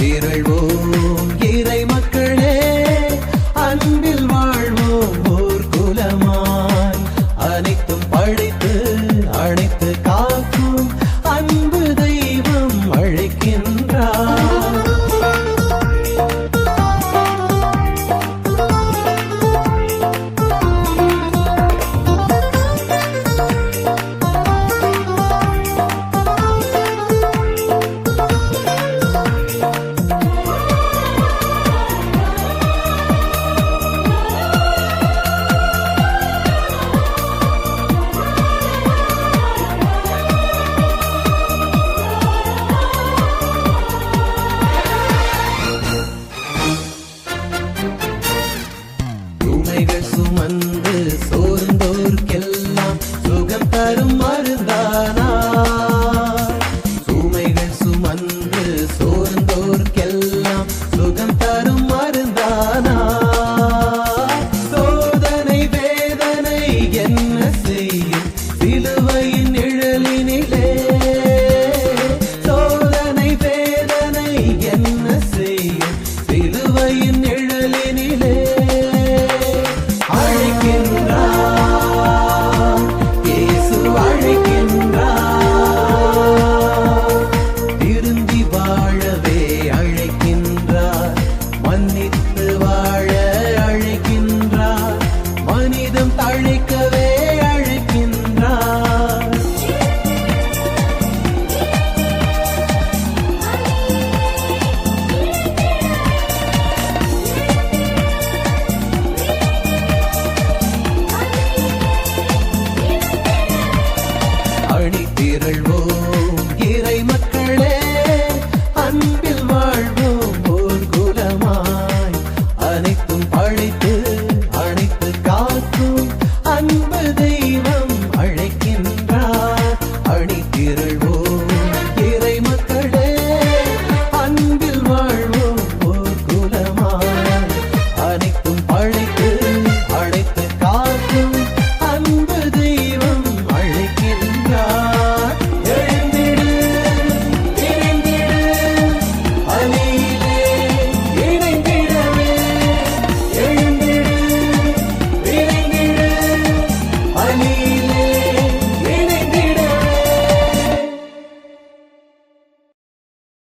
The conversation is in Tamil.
திரள்வோம் இறை மக்கள் சுமந்து சோர்ந்தோர்க்கெல்லாம் சுகம் தரும் மருந்தானா சுமைகள் சுமந்து சோர்ந்தோர்க்கெல்லாம் சுகம் தரும் தழைக்க